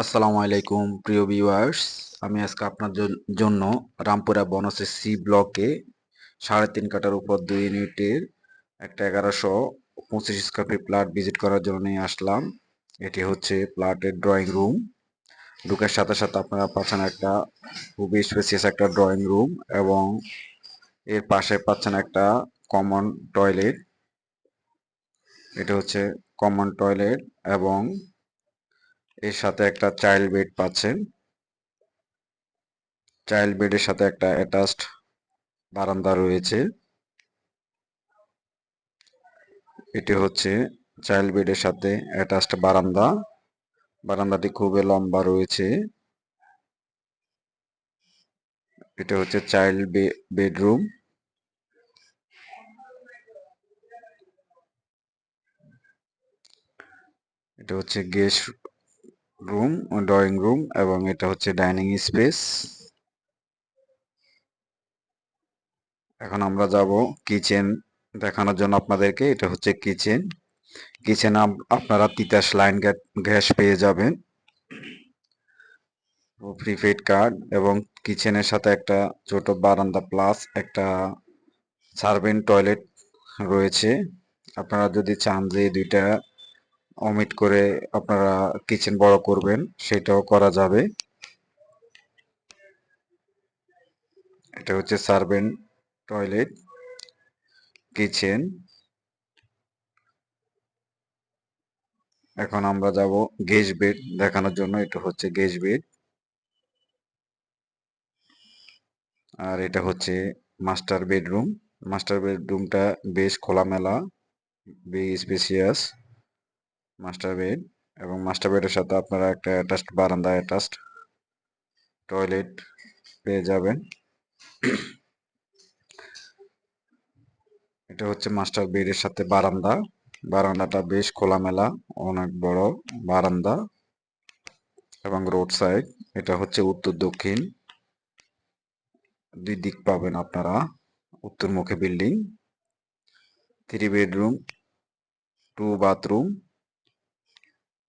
আসসালামু আলাইকুম, প্রিয় ভিউয়ার্স আমি আজকে আপনার জন- জন্য রামপুরা বনসের সি ব্লকে সাড়ে তিন কাটার উপর দুই ইউনিটের একটা এগারোশো পঁচিশ স্কোয়ার ফিট প্লাট ভিজিট করার জন্য নিয়ে আসলাম। এটি হচ্ছে প্লাটের ড্রয়িং রুম ঢুকার সাথে সাথে আপনারা পাচ্ছেন একটা খুবই স্পেসিয়াস একটা ড্রয়িং রুম এবং এর পাশে পাচ্ছেন একটা কমন টয়লেট এটা হচ্ছে কমন টয়লেট এবং এর সাথে একটা চাইল্ড বেড পাচ্ছেন। চাইল্ড বেডের সাথে একটা অ্যাটাচড বারান্দা রয়েছে। এটি হচ্ছে চাইল্ড বেডের সাথে অ্যাটাচড বারান্দা। বারান্দাটি খুবই লম্বা রয়েছে। এটা হচ্ছে চাইল্ড বেডরুম এটা হচ্ছে গেস্ট রুম ড্রয়িং রুম এবং এটা হচ্ছে ডাইনিং স্পেস এখন আমরা যাব কিচেন দেখানোর জন্য আপনাদেরকে, এটা হচ্ছে কিচেন কিচেন আপনারা তিতাস লাইন গ্যাস পেয়ে যাবেন। প্রিপেড কার্ড এবং কিচেনের সাথে একটা ছোট বারান্দা প্লাস একটা সার্ভেন্ট টয়লেট রয়েছে। আপনারা যদি চান যে দুইটা অমিট করে আপনারা কিচেন বড় করবেন, সেটাও করা যাবে। এটা হচ্ছে সার্ভেন্ট টয়লেট কিচেন এখন আমরা যাব গেজ বেড দেখানোর জন্য, এটা হচ্ছে গেজ বেড। আর এটা হচ্ছে মাস্টার বেডরুম। মাস্টার বেডরুমটা বেশ খোলামেলা, বেশ স্পেসিয়াস মাস্টার বেড এবং মাস্টার বেডের সাথে আপনারা একটা অ্যাটাচড বারান্দা অ্যাটাচড টয়লেট পেয়ে যাবেন। এটা হচ্ছে মাস্টার বেডের সাথে বারান্দা। বারান্দাটা বেশ খোলামেলা, অনেক বড় বারান্দা এবং রোড সাইড। এটা হচ্ছে উত্তর দক্ষিণ। দুই দিক পাবেন আপনারা উত্তরমুখী building, three bedroom, two bathroom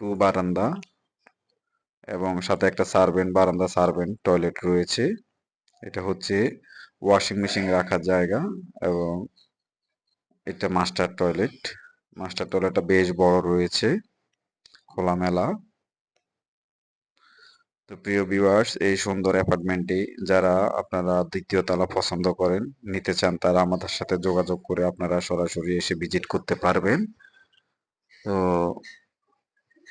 two বারান্দা এবং সাথে একটা সার্ভেন্ট, বারান্দা, সার্ভেন্ট, টয়লেট রয়েছে। এটা হচ্ছে ওয়াশিং মেশিন রাখার জায়গা এবং এটা মাস্টার টয়লেট। মাস্টার টয়লেটটা বেশ বড় রয়েছে, খোলামেলা। তো প্রিয় ভিউয়ার্স এই সুন্দর অ্যাপার্টমেন্টটি যারা আপনারা দ্বিতীয় তলা পছন্দ করেন, নিতে চান তারা আমাদের সাথে যোগাযোগ করে আপনারা সরাসরি এসে ভিজিট করতে পারবেন। তো